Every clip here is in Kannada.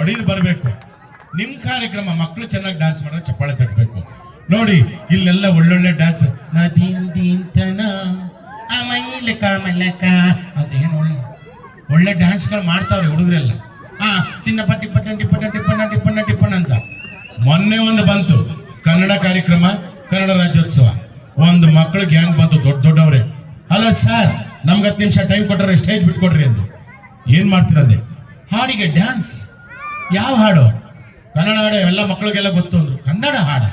ಹೊಡೆದು ಬರಬೇಕು. ನಿಮ್ ಕಾರ್ಯಕ್ರಮ ಮಕ್ಕಳು ಚೆನ್ನಾಗಿ ಡ್ಯಾನ್ಸ್ ಮಾಡಿದ್ರೆ ಚಪ್ಪಾಳೆ ತಟ್ಟಬೇಕು ನೋಡಿ, ಇಲ್ಲೆಲ್ಲ ಒಳ್ಳೊಳ್ಳೆ ಡ್ಯಾನ್ಸ್ ಅದೇನು ಒಳ್ಳೆ ಒಳ್ಳೆ ಡ್ಯಾನ್ಸ್ಗಳು ಮಾಡ್ತಾವ್ರೆ ಹುಡುಗರೆಲ್ಲ. ಹಾ ತಿನ್ನಪ್ಪ ಟಿಪ್ಪಣ್ಣ ಟಿಪ್ಪಣ್ಣ ಟಿಪ್ಪಣ್ಣ ಟಿಪ್ಪಣ್ಣ ಟಿಪ್ಪಣ್ಣ ಅಂತ. ಮೊನ್ನೆ ಒಂದು ಬಂತು. ಕನ್ನಡ ಕಾರ್ಯಕ್ರಮ, ಕನ್ನಡ ರಾಜ್ಯೋತ್ಸವ. ಒಂದು ಮಕ್ಕಳು ಗ್ಯಾಂಗ್ ಬಂತು, ದೊಡ್ಡ ದೊಡ್ಡವ್ರೆ. ಹಲೋ ಸರ್ ನಮ್ಗೆ ಹತ್ತು ನಿಮಿಷ ಟೈಮ್ ಕೊಟ್ಟರೆ ಸ್ಟೇಜ್ ಬಿಟ್ಕೊಡ್ರಿ ಅಂದ್ರು. ಏನ್ ಮಾಡ್ತೀರಂದೆ ಹಾಡಿಗೆ ಡ್ಯಾನ್ಸ್ ಯಾವ ಹಾಡು? ಕನ್ನಡ ಹಾಡು, ಎಲ್ಲ ಮಕ್ಕಳಿಗೆಲ್ಲ ಗೊತ್ತು ಅಂದ್ರು. ಕನ್ನಡ ಹಾಡ.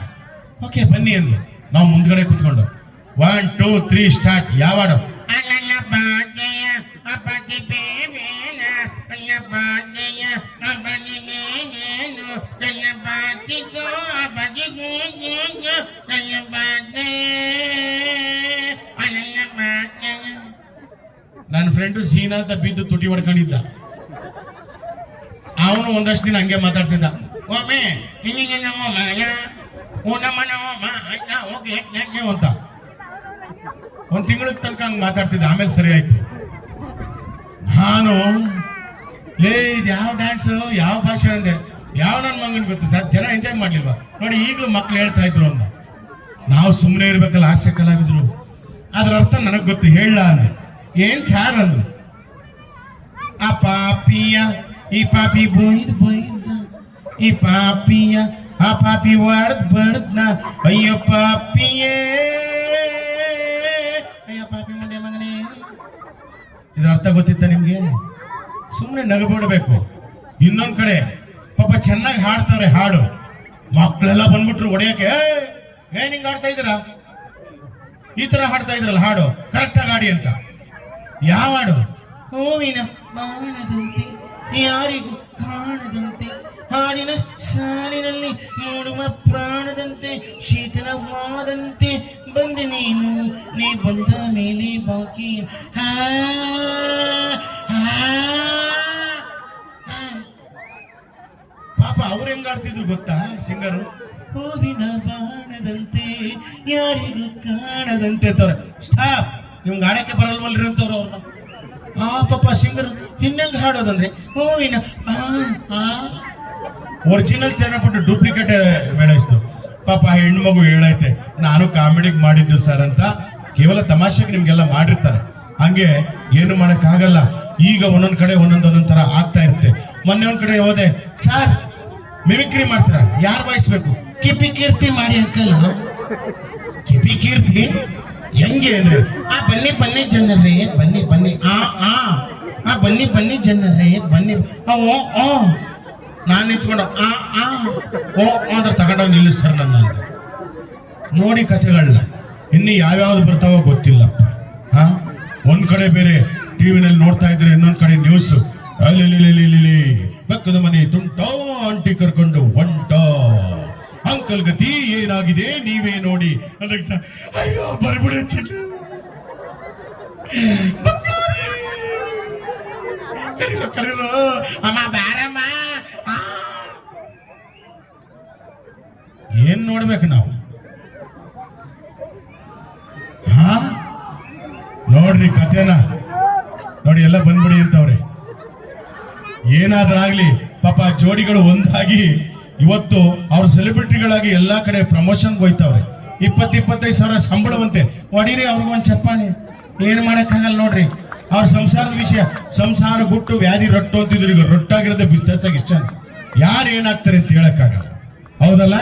ಓಕೆ ಬನ್ನಿ ಅಂದ್ರು ನಾವು ಮುಂದ್ಗಡೆ ಕೂತ್ಕೊಂಡು. ಒನ್ ಟೂ ತ್ರೀ ಸ್ಟಾರ್ಟ್ ಯಾವ ಹಾಡು? ನನ್ನ ಫ್ರೆಂಡು ಸೀನಾ ಅಂತ ಬಿದ್ದು ತುಟಿ ಹೊಡ್ಕೊಂಡಿದ್ದ. ಅವನು ಒಂದಷ್ಟು ದಿನ ಹಂಗೆ ಮಾತಾಡ್ತಿದ್ದ. ಒಮ್ಮೆ ಹಿಂಗೆ ಅಂತ. ಒಂದ್ ತಿಂಗಳ ತನಕ ಹಂಗೆ ಮಾತಾಡ್ತಿದ್ದ. ಆಮೇಲೆ ಸರಿ ಆಯ್ತು. ನಾನು, ಲೇ, ಇದು ಯಾವ ಡ್ಯಾನ್ಸ್ ಯಾವ ಭಾಷೆ ಅಂದೆ? ಯಾವ ನನ್ನ ಮಗನ ಗೊತ್ತು? ಸರ್, ಜನ ಎಂಜಾಯ್ ಮಾಡ್ಲಿಲ್ವಾ? ನೋಡಿ, ಈಗಲೂ ಮಕ್ಳು ಹೇಳ್ತಾ ಇದ್ರು ಅಂತ. ನಾವು ಸುಮ್ಮನೆ ಇರ್ಬೇಕಲ್ಲ ಹಾಸ್ಯ ಕಲಾವಿದ್ರು. ಅದ್ರ ಅರ್ಥ ನನಗೆ ಗೊತ್ತು. ಹೇಳ ಅಂದೆ. ಏನ್ ಸಾರ್ ಅಂದ್ರು. ಆ ಪಾಪಿಯ ಈ ಪಾಪಿ ಬೊಯ್ದು ಬೊಯ್ದ ಈ ಪಾಪಿಯ ಆ ಪಾಪಿ ಹೊಡೆದ್ ಬಡ್ದ್ನ ಅಯ್ಯ ಪಾಪಿಯೇ ಅಯ್ಯ ಪಾಪಿ ಮುಂದೆ ಮಗನೇ ಇದ್ರ ಅರ್ಥ ಗೊತ್ತಿತ್ತ ನಿಮ್ಗೆ? ಸುಮ್ಮನೆ ನಗಬಿಡ್ಬೇಕು. ಇನ್ನೊಂದ್ ಕಡೆ. ಪಾಪ ಚೆನ್ನಾಗಿ ಹಾಡ್ತಾರೆ ಹಾಡು. ಮಕ್ಕಳೆಲ್ಲ ಬಂದ್ಬಿಟ್ರು ಒಡೆಯಕ್ಕೆ ಏನ್ ಹಿಂಗ್ ಹಾಡ್ತಾ ಇದ್ದೀರಾ? ಈ ತರ ಹಾಡ್ತಾ ಇದ್ರಲ್ಲ ಹಾಡು. ಕರೆಕ್ಟಾಗಿ ಹಾಡಿ ಅಂತ. ಯಾವ ಹಾಡು? ಹೂವಿನ ಬಾಣದಂತೆ ಯಾರಿಗೂ ಕಾಣದಂತೆ, ಹಾಡಿನ ಸಾಲಿನಲ್ಲಿ ನೋಡುವ ಪ್ರಾಣದಂತೆ, ಶೀತಲವಾದಂತೆ ಬಂದೆ ನೀನು, ನೀ ಬಂದ ಮೇಲೆ ಬಾಕಿ. ಹಾ. ಪಾಪ ಅವ್ರು ಹೆಂಗ್ ಆಡ್ತಿದ್ರು ಗೊತ್ತಾ ಸಿಂಗರು? ಹೂವಿನ ಬಾಣದಂತೆ, ಯಾರಿಗೂ ಕಾಣದಂತೆ ತೋರ ಸ್ಟಾಪ್. ನಿಮ್ಗೆ ಆಡಕ್ಕೆ ಬರಲ್ವಲ್ರಿ ಅಂತವ್ರು ಅವ್ರನ್ನ. ಆ ಪಾಪ, ಸಿಂಗರ್ ಇನ್ನಂಗ್ ಹಾಡೋದಂದ್ರೆ, ಹೂವಿನ ಒರಿಜಿನಲ್ ತೆರಬಿಟ್ಟು ಡೂಪ್ಲಿಕೇಟ್ ಮೇಳೈಸ್ತು ಪಾಪ, ಹೆಣ್ಮಗು ಹೇಳೈತೆ, ನಾನು ಕಾಮಿಡಿಗೆ ಮಾಡಿದ್ದು ಸರ್ ಅಂತ ಕೇವಲ ತಮಾಷೆಗೆ ನಿಮ್ಗೆಲ್ಲ ಮಾಡಿರ್ತಾರೆ. ಹಂಗೆ ಏನು ಮಾಡಕ್ಕಾಗಲ್ಲ. ಈಗ ಒಂದೊಂದ್ ಕಡೆ ಒಂದೊಂದ್ ಒಂದೊಂದ್ ತರ ಆಗ್ತಾ ಇರುತ್ತೆ. ಮೊನ್ನೆ ಒಂದ್ ಕಡೆ ಹೋದೆ ಸರ್ ಮಿಮಿಕ್ರಿ ಮಾಡ್ತೀರಾ? ಯಾರು ವಾಯಿಸ್ಬೇಕು? ಕಿಪಿ ಕೀರ್ತಿ ಮಾಡಿ ಅಂಕಲ್. ಕಿಪಿ ಕೀರ್ತಿ? ಹೆಂಗೆ ಅಂದ್ರೆ, ಆ ಬನ್ನಿ ಬನ್ನಿ ಜನರೇ, ಬನ್ನಿ ಬನ್ನಿ, ಆ ಆ ಆ ಬನ್ನಿ ಬನ್ನಿ ಜನರೇ, ಬನ್ನಿ ಓ ಓ ನಾನು ನಿಂತ್ಕೊಂಡು, ಆ ಆ, ಓ ಅಂದ್ರೆ ತಗೊಂಡೋಗಿ ನಿಲ್ಲಿಸ್ತಾರೆ ನನ್ನ ಅಂತ. ನೋಡಿ ಕಥೆಗಳನ್ನ ಇನ್ನು ಯಾವ್ಯಾವ್ದು ಬರ್ತಾವೋ ಗೊತ್ತಿಲ್ಲಪ್ಪ. ಹಾ ಒಂದ್ ಕಡೆ ಬೇರೆ ಟಿವಿನಲ್ಲಿ ನೋಡ್ತಾ ಇದ್ರೆ ಇನ್ನೊಂದ್ ಕಡೆ ನ್ಯೂಸ್ ಅಲ್ಲಿ ಬೆಕ್ಕದ ಮನೆ ತುಂಟೋ, ಆಂಟಿ ಕರ್ಕೊಂಡು ಹೊಂಟ ಅಂಕಲ್ ಗತಿ ಏನಾಗಿದೆ? ನೀವೇ ನೋಡಿ. ಅದಕ್ಕೆ ಅಯ್ಯೋ, ಬರ್ಬಿಡ ಚಿನ್ನ. ಅಮ್ಮ. ಏನ್ ನೋಡ್ಬೇಕು ನಾವು? ಹಾ? ನೋಡ್ರಿ ಕಥೆನ. ನೋಡಿ, ಎಲ್ಲ ಬಂದ್ಬಿಡಿ ಅಂತವ್ರೆ. ಏನಾದ್ರಾಗ್ಲಿ ಪಾಪ ಜೋಡಿಗಳು ಒಂದಾಗಿ ಇವತ್ತು ಅವ್ರ ಸೆಲೆಬ್ರಿಟಿಗಳಾಗಿ ಎಲ್ಲಾ ಕಡೆ ಪ್ರಮೋಷನ್ ಹೋಯ್ತವ್ರೆ. ಇಪ್ಪತ್ ಇಪ್ಪತ್ತೈದು ಸಾವಿರ ಸಂಬಳವಂತೆ. ಹೊಡೀರಿ ಅವ್ರಿಗೆ ಒಂದ್ ಚಪ್ಪಾಳೆ. ಏನ್ ಮಾಡಕ್ಕಾಗಲ್ಲ ನೋಡ್ರಿ. ಅವ್ರ ಸಂಸಾರದ ವಿಷಯ. ಸಂಸಾರ ಗುಟ್ಟು ವ್ಯಾಧಿ ರೊಟ್ಟು ಅಂತಿದ್ರು ಈಗ ರೊಟ್ಟಾಗಿರೋದೇ ಬಿಸ್ನೆಸ್ ಆಗಿ ಇಷ್ಟ ಯಾರು ಏನಾಗ್ತಾರೆ ಅಂತ ಹೇಳಕ್ಕಾಗಲ್ಲ. ಹೌದಲ್ಲ?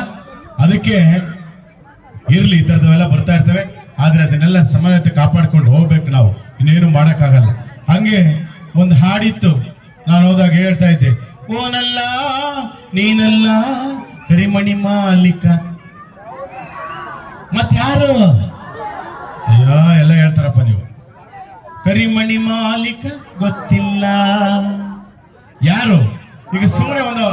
ಅದಕ್ಕೆ ಇರ್ಲಿ, ಈ ಥರದವೆಲ್ಲ ಬರ್ತಾ ಇರ್ತವೆ. ಆದ್ರೆ ಅದನ್ನೆಲ್ಲ ಸಮಾನತೆ ಕಾಪಾಡ್ಕೊಂಡು ಹೋಗ್ಬೇಕು ನಾವು. ಇನ್ನೇನು ಮಾಡೋಕ್ಕಾಗಲ್ಲ. ಹಂಗೆ ಒಂದು ಹಾಡಿತ್ತು. ನಾನು ಹೋದಾಗ ಹೇಳ್ತಾ ಇದ್ದೆ. ಓನಲ್ಲ, ನೀನಲ್ಲ, ಕರಿಮಣಿ ಮಾಲೀಕ. ಯಾರು? ಅಯ್ಯೋ, ಎಲ್ಲ ಹೇಳ್ತಾರಪ್ಪ ನೀವು. ಕರಿಮಣಿ ಮಾಲೀಕ ಗೊತ್ತಿಲ್ಲ. ಯಾರು? ಈಗ ಸುಮ್ಮನೆ ಒಂದು,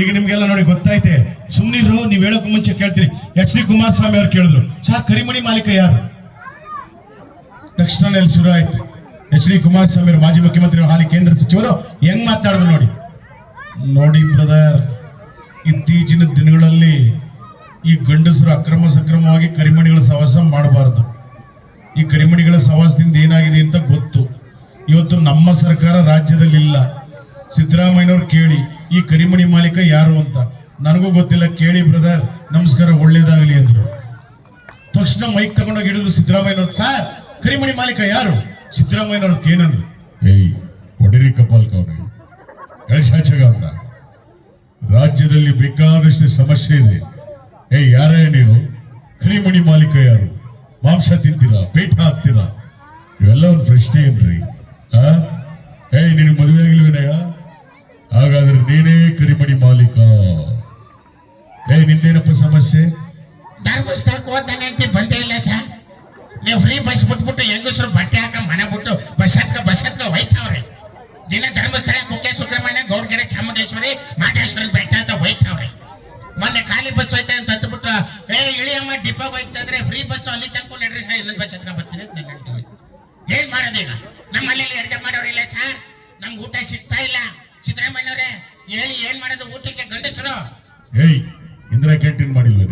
ಈಗ ನಿಮ್ಗೆಲ್ಲ ನೋಡಿ ಗೊತ್ತೈತೆ ಸುಮ್ಮನಿರು ನೀವು ಹೇಳೋಕೆ ಮುಂಚೆ ಕೇಳ್ತೀರಿ. ಎಚ್ ಡಿ ಕುಮಾರಸ್ವಾಮಿ ಅವ್ರು ಕೇಳಿದ್ರು. ಸರ್, ಕರಿಮಣಿ ಮಾಲೀಕ ಯಾರು? ತಕ್ಷಣ ಶುರು ಆಯ್ತು. ಎಚ್ ಡಿ ಕುಮಾರಸ್ವಾಮಿ ಅವರು ಮಾಜಿ ಮುಖ್ಯಮಂತ್ರಿ ಹಾಲಿ ಕೇಂದ್ರ ಸಚಿವರು ಹೆಂಗ್ ಮಾತಾಡಿದ್ರು ನೋಡಿ. ನೋಡಿ ಬ್ರದರ್, ಇತ್ತೀಚಿನ ದಿನಗಳಲ್ಲಿ ಈ ಗಂಡಸರು ಅಕ್ರಮ ಸಕ್ರಮವಾಗಿ ಕರಿಮಣಿಗಳ ಸವಾಸ ಮಾಡಬಾರದು. ಈ ಕರಿಮಣಿಗಳ ಸವಾಸದಿಂದ ಏನಾಗಿದೆ ಅಂತ ಗೊತ್ತು. ಇವತ್ತು ನಮ್ಮ ಸರ್ಕಾರ ರಾಜ್ಯದಲ್ಲಿ ಇಲ್ಲ ಸಿದ್ದರಾಮಯ್ಯನವ್ರು ಕೇಳಿ, ಈ ಕರಿಮಣಿ ಮಾಲೀಕ ಯಾರು ಅಂತ. ನನಗೂ ಗೊತ್ತಿಲ್ಲ, ಕೇಳಿ ಬ್ರದರ್, ನಮಸ್ಕಾರ, ಒಳ್ಳೇದಾಗಲಿ ಅಂದರು. ತಕ್ಷಣ ಮೈಕ್ ತಗೊಂಡೋಗಿ ಹಿಡಿದ್ರು ಸಿದ್ದರಾಮಯ್ಯನವ್ರು. ಸರ್, ಕರಿಮಣಿ ಮಾಲೀಕ ಯಾರು? ಸಿದ್ದರಾಮಯ್ಯನವ್ರು ಏನಂದ್ರು ಏಯ್ ಒಡಿರಿ ಕಪಾಲ್ ಕವ್ರೆ ಗಣೇಶಾಚಗ ಅವ್ರ ರಾಜ್ಯದಲ್ಲಿ ಬೇಕಾದಷ್ಟು ಸಮಸ್ಯೆ ಇದೆ. ಏಯ್, ಯಾರೇ ನೀನು ಕರಿಮಣಿ ಮಾಲೀಕ ಯಾರು ಮಾಂಸ ತಿಂತೀರಾ? ಪೇಟ ಹಾಕ್ತೀರಾ? ಇವೆಲ್ಲ ಒಂದು ಪ್ರಶ್ನೆ ಏನ್ರಿ? ಏಯ್, ನಿನಗೆ ಮದುವೆ ಆಗಿಲ್ವೇನಯ್ಯ? ಹಾಗಾದ್ರೆ ನೀನೇ ಕರಿಮಣಿ ಮಾಲೀಕ. ಏಯ್, ನಿಂದೇನಪ್ಪ ಸಮಸ್ಯೆ? ಧರ್ಮಸ್ಥಳಕ್ಕೆ ಹೆಂಡತಿ ಬಂದೇ ಇಲ್ಲ ಸರ್. ನೀವು ಫ್ರೀ ಬಸ್ ಬಿಟ್ಬಿಟ್ಟು ಹೆಂಗಸರು ಬಟ್ಟೆ ಹಾಕ ಮನೆ ಬಿಟ್ಟು ಬಸ್ ಹತ್ಕ ಬಸ್ ಹತ್ಕ ಹೋಯ್ತಾವ್ರಿ. ದಿನ ಧರ್ಮಸ್ಥಳ ಕುಕ್ಕೆ ಚಾಮುಂಡೇಶ್ವರಿ ಮಾದೇಶ್ವರ ಬೆಟ್ಟ ಅಂತ ಹೋಯ್ತವ್ರಿ. ಮೊನ್ನೆ ಖಾಲಿ ಬಸ್ ಹೋಯ್ತಾ ಅಂತ ಹತ್ಬಿಟ್ರು ಏ, ಇಳಿಯಮ್ಮ ಡಿಪೋಗೆ ಹೋಯ್ತಂದ್ರೆ ಫ್ರೀ ಬಸ್ ಅಲ್ಲಿ ತನಕ ನಡ್ರಿ ಸರ್ ಇಲ್ಲಿ ಬಸ್ ಹತ್ಕ ಬರ್ತೀನಿ ಅಂತ ನಾನು ಹೇಳ್ತೀವಿ. ಏನ್ ಮಾಡೋದೀಗ ನಮ್ಮಲ್ಲಿ ಅಡುಗೆ ಮಾಡೋರಿಲ್ಲ ಸರ್ ನಮ್ಗೆ ಊಟ ಸಿಗ್ತಾ ಇಲ್ಲ. ಸಿದ್ದರಾಮಯ್ಯವ್ರೆ ಹೇಳಿ ಏನ್ ಮಾಡೋದು? ಊಟಕ್ಕೆ ಗಂಡಸರು. ಏಯ್, ಇಂದಿರಾ ಕ್ಯಾಂಟೀನ್ ಮಾಡಿಲ್ಲ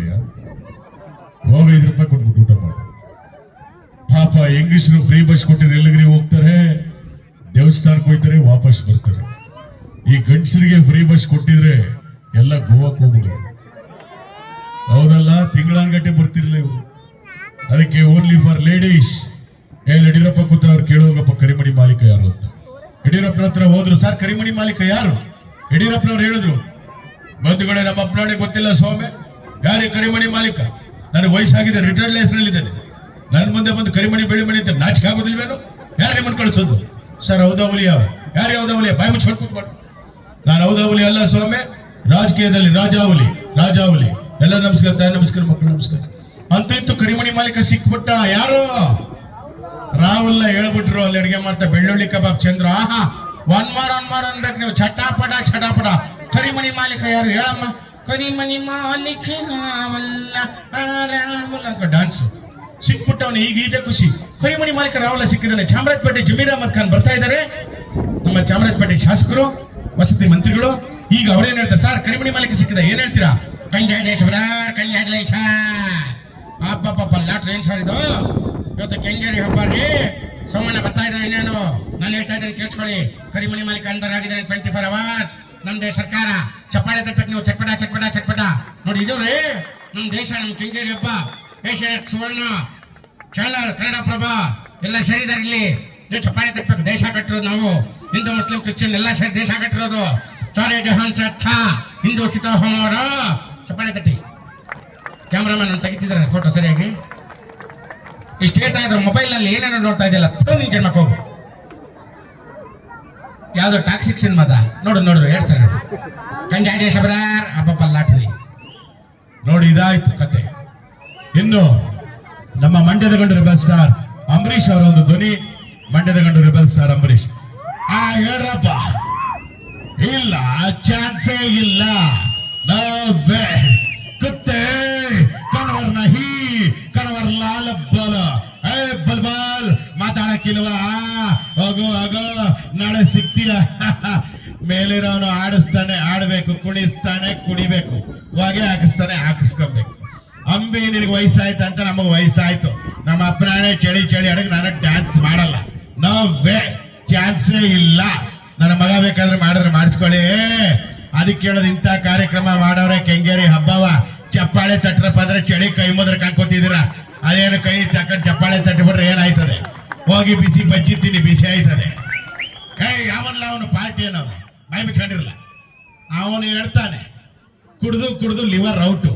ಹೋಗೈದು ರೂಪಾಯಿ ಕೊಟ್ಬಿಟ್ಟು ಊಟ ಮಾಡು. ಪಾಪ ಹೆಂಗಸರು ಫ್ರೀ ಬಸ್ ಕೊಟ್ಟಿರಿ ಎಲ್ಲಿಗ್ರಿ ಹೋಗ್ತಾರೆ? ದೇವಸ್ಥಾನಕ್ಕೆ ಹೋಗ್ತಾರೆ, ವಾಪಸ್ ಬರ್ತಾರೆ. ಈ ಗಂಡಸರಿಗೆ ಫ್ರೀ ಬಸ್ ಕೊಟ್ಟಿದ್ರೆ ಎಲ್ಲ ಗೋವಾಕ್ ಹೋಗ್ಬಿಡು ಹೌದಲ್ಲ? ತಿಂಗಳಾನ್ಗಟ್ಟೆ ಬರ್ತಿರ್ಲಿಲ್ಲ ಇವರು. ಅದಕ್ಕೆ ಓನ್ಲಿ ಫಾರ್ ಲೇಡೀಸ್ ಏ, ಯಡಿಯೂರಪ್ಪ ಕೂತ್ರ ಅವ್ರು ಕೇಳುವಾಗಪ್ಪ, ಕರಿಮಣಿ ಮಾಲೀಕ ಯಾರು ಅಂತ. ಯಡಿಯೂರಪ್ಪನ ಹತ್ರ ಹೋದ್ರು, ಸರ್, ಕರಿಮಣಿ ಮಾಲೀಕ ಯಾರು? ಯಡಿಯೂರಪ್ಪನವ್ರು ಹೇಳಿದ್ರು. ಬಂಧುಗಳೇ, ನಮ್ಮ ಅಪ್ಪನಾಡೆ ಗೊತ್ತಿಲ್ಲ ಸ್ವಾಮಿ. ಯಾರಿಗೆ ಕರಿಮಣಿ ಮಾಲೀಕ? ನನಗೆ ವಯಸ್ಸಾಗಿದೆ ರಿಟೈರ್ಡ್ ಲೈಫ್ನಲ್ಲಿ ಇದ್ದೇನೆ ನನ್ನ ಮುಂದೆ ಬಂದು ಕರಿಮಣಿ ಬೆಳಿಮಣಿ ಅಂತ ನಾಚಿಕೆ ಆಗೋದಿಲ್ವೇನು? ಯಾರು ನಿಮ್ಮನ್ನು ಕಳಿಸೋದು? ಸರ್, ಹೌದಾ ಹುಲಿಯ ಯಾರು ಹೌದಾವಲಿ ಬಾಯಿ ಮುಚ್ಚಿ ಕೂತ್ಕೊಂಡು ನಾನು ಹೌದಾವಲಿ ಅಲ್ಲ ಸ್ವಾಮಿ. ರಾಜಕೀಯದಲ್ಲಿ ರಾಜಾವಲಿ ರಾಜಾವಲಿ ಎಲ್ಲ ನಮಸ್ಕಾರ ತಾಯಿ, ನಮಸ್ಕಾರ ಮಕ್ಕಳು, ನಮಸ್ಕಾರ. ಅಂತ ಇತ್ತು ಕರಿಮಣಿ ಮಾಲೀಕ ಸಿಕ್ಬಿಟ್ಟ ಯಾರು? ರಾಹುಲ್ ಹೇಳ್ಬಿಟ್ರು ಅಲ್ಲಿ ಅಡಿಗೆ ಮಾಡ್ತಾ ಬೆಳ್ಳುಳ್ಳಿ ಕಬಾಬ್ ಚಂದ್ರ. ಆಹಾ ಒನ್ ಮಾರ್ ಒನ್ ಮಾರ್ ಅನ್ಬೇಕು ನೀವು. ಚಟಾಪಟ ಚಟಾಪಟ ಕರಿಮಣಿ ಮಾಲೀಕ ಯಾರು? ಹೇಳಮ್ಮ. ಕರಿಮಣಿ ಮಾಲೀಕ ರಾವಲ್ಲ ರಾವಲ್ಲ ಅಂತ ಡಾನ್ಸ್ ಸಿಕ್ಬಿಟ್ಟವನು, ಈಗ ಇದೆ ಖುಷಿ. ಕರಿಮಣಿ ಮಾಲೀಕ ರಾಹುಲ ಸಿಕ್ಕಿದ್ದಾನೆ. ಚಾಮರಾಜಪೇಟೆ ಜಮೀರ್ ಅಹಮದ್ ಖಾನ್ ಬರ್ತಾ ಇದ್ದಾರೆ. ನಮ್ಮ ಚಾಮರಾಜಪೇಟೆ ಶಾಸಕರು. ವಸತಿ ಮಂತ್ರಿಗಳು, ಈಗ ಅವ್ರೇನ್ ಹೇಳ್ತಾರೆ? ಸರ್, ಕರಿಮಣಿ ಮಾಲಿಕೆ ಸಿಕ್ಕಿದೆ, ಏನ್ ಹೇಳ್ತೀರಾ? ಕಂಜಾಲೇಶ್ವರ ಕಂಜಾಲೇಶ ಅಬ್ಬಬ್ಬಬ್ಬ, ಲಾಟ್ರಿ ಏನ್ ಸರ್ ಇದು? ಇವತ್ತು ಕೆಂಗೇರಿ ಹಬ್ಬ ರೀ ಸೋಮಣ್ಣ ಬರ್ತಾ ಇದ್ದಾರೆ ಇನ್ನೇನು ನಾನು ಹೇಳ್ತಾ ಇದ್ದೀನಿ, ಕೇಳಿಸ್ಕೊಳ್ಳಿ. ಕರಿಮಣಿ ಮಾಲೀಕ ಅಂದರಾಗಿದ್ದಾರೆ ಟ್ವೆಂಟಿ ಫೋರ್ ಅವರ್ಸ್ ನಮ್ದೇ ಸರ್ಕಾರ, ಚಪ್ಪಾಳೆ ತಟ್ಟಕ್ಕೆ ನೀವು ಚಟ್ಪಟ ಚಟ್ಪಟ ಚಟ್ಪಟ ನೋಡಿ, ಇದು ರೀ ನಮ್ಮ ದೇಶ ನಮ್ಮ ಕೆಂಗೇರಿ ಹಬ್ಬ. ಏಷ್ಯಾ ಸುವರ್ಣ, ಚಾನಲ್ ಕನ್ನಡಪ್ರಭ, ಎಲ್ಲ ಸೇರಿದಾರೆ ಇಲ್ಲಿ ನೀವು ಚಪ್ಪಾಯಿ ತಪ್ಪಬೇಕು ದೇಶ ಕಟ್ಟಿರೋದು ನಾವು. ಹಿಂದೂ, ಮುಸ್ಲಿಂ, ಕ್ರಿಶ್ಚಿಯನ್ ಎಲ್ಲ ಸೇರಿ ದೇಶ ಕಟ್ಟಿರೋದು. ಸಾರೇ ಜಹಾನ್ ಚಾ ಹಿಂದೂ ಸೀತಾ ಹೋಮೋರ ಚಪ್ಪಾಳೆ ತಟ್ಟಿ. ಕ್ಯಾಮ್ರಾಮನ್ ತೆಗಿತಿದ್ದಾರೆ ಫೋಟೋ ಸರಿಯಾಗಿ. ಇಷ್ಟು ಹೇಳ್ತಾ ಇದ್ರು ಮೊಬೈಲ್ನಲ್ಲಿ ಏನೇನೋ ನೋಡ್ತಾ ಇದೆಯಲ್ಲ ನೀನ್ ಜನ್ಮಕ್ಕೆ ಹೋಗು. ಯಾವ್ದು ಟಾಕ್ಸಿಕ್ ಸಿನಿಮಾದ? ನೋಡು ನೋಡ್ರಿ ಎರಡ್ ಸರ್ ಕಂಜಾಜೆ ಶಬರಾರ್ ಅಬ್ಬಪ್ಪ ಲಾಟ್ರಿ. ನೋಡಿ, ಇದಾಯ್ತು ಕತೆ. ಇನ್ನು ನಮ್ಮ ಮಂಡ್ಯದ ಗಂಡು ಬೆಲ್ ಸ್ಟಾರ್ ಅಂಬರೀಶ್ ಅವರ ಒಂದು ಧ್ವನಿ. ಮಂಡ್ಯದ ಗಂಡು ರೆಬಲ್ ಸ್ಟಾರ್ ಅಂಬರೀಷ್. ಆ, ಹೇಳ್ರಪ್ಪ. ಇಲ್ಲ, ಚಾನ್ಸೇ ಇಲ್ಲ. ನವ್ವೆ ಕುತ್ತೆ, ಕಣವರ್ ನಹಿ, ಕಣವರ್ ಲಾಲ ಬಲ. ಏ, ಬಲ್ ಬಲ್. ಮಾತಾಡಕ್ಕಿಲ್ವಾ ಹೋಗೋ ಹೋಗೋ. ನಾಳೆ ಸಿಗ್ತೀಯ ಮೇಲಿರೋನು ಆಡಿಸ್ತಾನೆ, ಆಡ್ಬೇಕು, ಕುಣಿಸ್ತಾನೆ, ಕುಡಿಬೇಕು. ಹೊಗೆ ಹಾಕಿಸ್ತಾನೆ, ಹಾಕಿಸ್ಕೊಬೇಕು. ಅಂಬಿ ನಿನಗೆ ವಯಸ್ಸಾಯ್ತು ಅಂತ ನಮಗೆ ವಯಸ್ಸಾಯ್ತು. ನಮ್ಮ ಅಪ್ಪನಾಣೆ ಚಳಿ ಚಳಿ ಅಡಗೆ ನಾನು ಡ್ಯಾನ್ಸ್ ಮಾಡಲ್ಲ. ನೋ ವೇ ಚಾನ್ಸೇ ಇಲ್ಲ. ನನ್ನ ಮಗ ಬೇಕಾದ್ರೆ ಮಾಡಿದ್ರೆ ಮಾಡಿಸ್ಕೊಳ್ಳಿ. ಅದಕ್ಕೆ ಹೇಳೋದು ಇಂಥ ಕಾರ್ಯಕ್ರಮ ಮಾಡೋರೆ ಕೆಂಗೇರಿ ಹಬ್ಬವ. ಚಪ್ಪಾಳೆ ತಟ್ರಪ್ಪ ಅಂದ್ರೆ ಚಳಿ ಕೈ ಮುದ್ರೆ ಕಾಣ್ಕೋತಿದ್ದೀರಾ ಅದೇನು ಕೈ ತಕೊಂಡು ಚಪ್ಪಾಳೆ ತಟ್ಟಿಬಿಟ್ರೆ ಏನಾಯ್ತದೆ? ಹೋಗಿ ಬಿಸಿ ಬಜ್ಜಿ ಬಿಸಿ ಆಯ್ತದೆ. ಕೈ ಯಾವಲ್ಲ ಅವನು ಪಾರ್ಟಿ ಏನವನು ಮೈ ಮುಚ್ಕೊಂಡಿರಲ್ಲ? ಅವನು ಹೇಳ್ತಾನೆ, ಕುಡ್ದು ಕುಡ್ದು ಲಿವರ್ ಔಟು.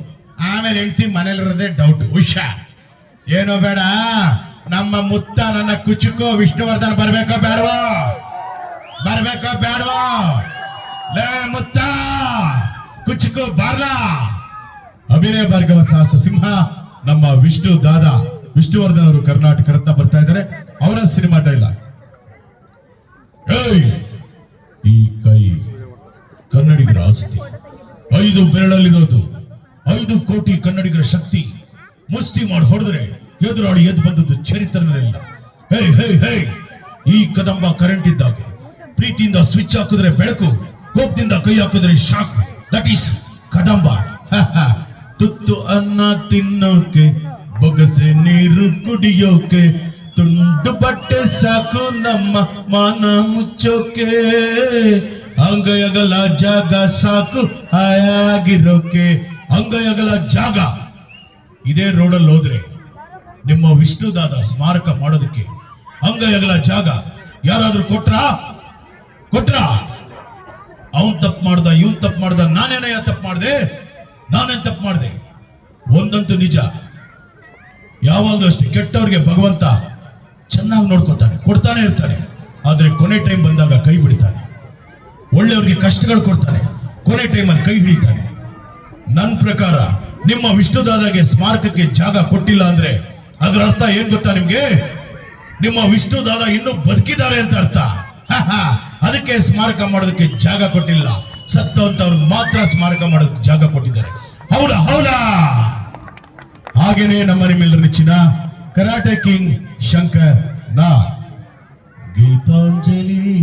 ಆಮೇಲೆ ಹೆಂಡ್ತಿ ಮನೇಲಿರೋದೇ ಡೌಟ್ ಹುಷಾರ್. ಏನೋ ಬೇಡ. ನಮ್ಮ ಮುತ್ತ ನನ್ನ ಕುಚುಕೋ ವಿಷ್ಣುವರ್ಧನ್ ಬರ್ಬೇಕೋ ಬೇಡವಾ ಬರ್ಬೇಕೋ ಬೇಡವಾ ಲೇ ಮುತ್ತ, ಕುಚುಕು ಬಾರ್ಲಾ. ಅಭಿನಯ ಭಾರ್ಗವ ಸಾಹಸ ಸಿಂಹ, ನಮ್ಮ ವಿಷ್ಣು ದಾದಾ ವಿಷ್ಣುವರ್ಧನ್ ಅವರು ಕರ್ನಾಟಕ ರತ್ನ ಬರ್ತಾ ಇದ್ದಾರೆ. ಅವರ ಸಿನಿಮಾ ಏಯ್, ಈ ಕೈ ಕನ್ನಡಿಗರ ಆಸ್ತಿ. ಐದು ಬೆರಳಲ್ಲಿರೋದು, ಐದು ಕೋಟಿ ಕನ್ನಡಿಗರ ಶಕ್ತಿ. ಮುಷ್ಟಿ ಮಾಡಿ ಹೊಡೆದ್ರೆ ಎದುರಾಡಿ ಎದ್ದು ಬಂದದ್ದು ಚರಿತ್ರನಲ್ಲ ಹೇ ಹೇ ಹೇ ಈ ಕದಂಬ ಕರೆಂಟ್ ಇದ್ದಾಗೆ. ಪ್ರೀತಿಯಿಂದ ಸ್ವಿಚ್ ಹಾಕಿದ್ರೆ ಬೆಳಕು, ಕೋಪದಿಂದ ಕೈ ಹಾಕಿದ್ರೆ ಶಾಕ್. That is Kadamba. ತುತ್ತು ಅನ್ನ ತಿನ್ನೋಕೆ, ಬೊಗಸೆ ನೀರು ಕುಡಿಯೋಕೆ, ತುಂಡು ಬಟ್ಟೆ ಸಾಕು ನಮ್ಮ ಮಾನ ಮುಚ್ಚೋಕೆ. ಅಂಗಯಗಲ ಜಾಗ ಸಾಕು ಹಾಯಾಗಿರೋಕೆ. ಅಂಗಯಗಲ ಜಾಗ. ಇದೇ ರೋಡಲ್ಲಿ ಹೋದ್ರೆ ನಿಮ್ಮ ವಿಷ್ಣುದಾದ ಸ್ಮಾರಕ ಮಾಡೋದಕ್ಕೆ ಅಂಗೈಯಗಲ ಜಾಗ. ಯಾರಾದ್ರೂ ಕೊಟ್ರ? ಕೊಟ್ರ? ಅವನ್ ತಪ್ಪು ಮಾಡ್ದ, ಇವನ್ ತಪ್ಪು ಮಾಡ್ದ, ನಾನೇನಯ್ಯ ತಪ್ಪು ಮಾಡ್ದೆ? ನಾನೇನ್ ತಪ್ಪು ಮಾಡ್ದೆ? ಒಂದಂತೂ ನಿಜ. ಯಾವಾಗಲೂ ಅಷ್ಟೇ ಕೆಟ್ಟವ್ರಿಗೆ ಭಗವಂತ ಚೆನ್ನಾಗಿ ನೋಡ್ಕೊತಾನೆ, ಕೊಡ್ತಾನೆ ಇರ್ತಾನೆ. ಆದ್ರೆ ಕೊನೆ ಟೈಮ್ ಬಂದಾಗ ಕೈ ಬಿಡ್ತಾನೆ. ಒಳ್ಳೆಯವ್ರಿಗೆ ಕಷ್ಟಗಳು ಕೊಡ್ತಾನೆ, ಕೊನೆ ಟೈಮಲ್ಲಿ ಕೈ ಹಿಡಿತಾನೆ. ನನ್ನ ಪ್ರಕಾರ ನಿಮ್ಮ ವಿಷ್ಣುದಾದಾಗೆ ಸ್ಮಾರಕಕ್ಕೆ ಜಾಗ ಕೊಟ್ಟಿಲ್ಲ ಅಂದ್ರೆ ಅದರ ಅರ್ಥ ಏನ್ ಗೊತ್ತಾ ನಿಮ್ಗೆ? ನಿಮ್ಮ ವಿಷ್ಣು ದಾದ ಇನ್ನೂ ಬದುಕಿದ್ದಾರೆ ಅಂತ ಅರ್ಥ. ಅದಕ್ಕೆ ಸ್ಮಾರಕ ಮಾಡೋದಕ್ಕೆ ಜಾಗ ಕೊಟ್ಟಿಲ್ಲ. ಸತ್ತವಂತವ್ರು ಮಾತ್ರ ಸ್ಮಾರಕ ಮಾಡೋದಕ್ಕೆ ಜಾಗ ಕೊಟ್ಟಿದ್ದಾರೆ. ಹೌದಾ ಹೌದಾ? ಹಾಗೇನೆ ನಮ್ಮ ನಿಮ್ಮೆಲ್ಲರ ನೆಚ್ಚಿನ ಕರಾಟೆ ಕಿಂಗ್ ಶಂಕರ್ ನಾ ಗೀತಾಂಜಲಿ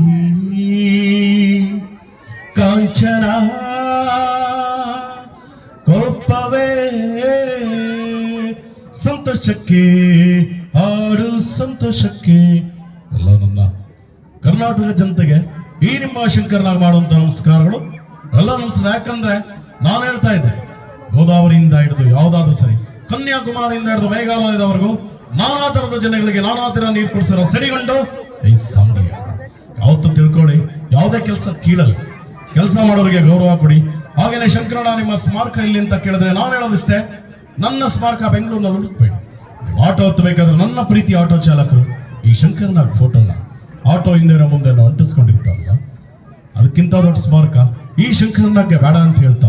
ಕಾಂಚನ ಕೋಪವೇ ಸಂತೋಷಕ್ಕೆ, ಹಾಡು ಸಂತೋಷಕ್ಕೆ ಎಲ್ಲ ನನ್ನ ಕರ್ನಾಟಕ ಜನತೆಗೆ ಈ ನಿಮ್ಮ ಶಂಕರನಾಗ ಮಾಡುವಂತ ನಮಸ್ಕಾರಗಳು. ಎಲ್ಲ ನಮಸ್ಕಾರ ಯಾಕಂದ್ರೆ ನಾನು ಹೇಳ್ತಾ ಇದ್ದೆ, ಗೋದಾವರಿಯಿಂದ ಹಿಡಿದು ಯಾವ್ದಾದ್ರು ಸರಿ, ಕನ್ಯಾಕುಮಾರಿಯಿಂದ ಹಿಡಿದು ಮೇಘಾಲಯದವರೆಗೂ ನಾನಾ ತರದ ಜನಗಳಿಗೆ ನಾನಾ ತರ ನೀರು ಕುಡಿಸಿರೋ ಸರಿಗಂಡು ಈ ಸಾಂಗ್ ಯಾವತ್ತು ತಿಳ್ಕೊಳ್ಳಿ, ಯಾವುದೇ ಕೆಲಸ ಕೀಳಲ್ಲ. ಕೆಲಸ ಮಾಡೋರಿಗೆ ಗೌರವ ಕೊಡಿ. ಹಾಗೇನೆ ಶಂಕರಣ್ಣ ನಿಮ್ಮ ಸ್ಮಾರಕ ಇಲ್ಲಿ ಅಂತ ಕೇಳಿದ್ರೆ ನಾನು ಹೇಳೋದಿಷ್ಟೇ, ನನ್ನ ಸ್ಮಾರಕ ಬೆಂಗಳೂರಿನಲ್ಲಿ ಹುಡುಕ್ಬೇಡಿ. ಆಟೋ ಹತ್ತಬೇಕಾದ್ರೆ ನನ್ನ ಪ್ರೀತಿ ಆಟೋ ಚಾಲಕರು. ಈ ಶಂಕರ್ನಾಗ್ ಫೋಟೋನ ಆಟೋ ಹಿಂದೆ ಮುಂದೆ ಅಂಟಿಸ್ಕೊಂಡಿರ್ತಾರಲ್ಲ? ಅದಕ್ಕಿಂತ ದೊಡ್ಡ ಸ್ಮಾರಕ ಈ ಶಂಕರ್ನಾಗೆ ಬೇಡ ಅಂತ ಹೇಳ್ತಾ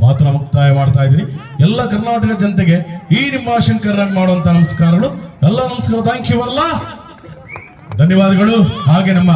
ಮಾತ್ರ ಮುಕ್ತಾಯ ಮಾಡ್ತಾ ಇದ್ದೀನಿ. ಎಲ್ಲ ಕರ್ನಾಟಕ ಜನತೆಗೆ ಈ ನಿಮ್ಮ ಶಂಕರನಾಗ್ ಮಾಡುವಂತ ನಮಸ್ಕಾರಗಳು. ಎಲ್ಲ ನಮಸ್ಕಾರ. ಥ್ಯಾಂಕ್ ಯು ಅಲ್ಲ. ಧನ್ಯವಾದಗಳು. ಹಾಗೆ ನಮ್ಮ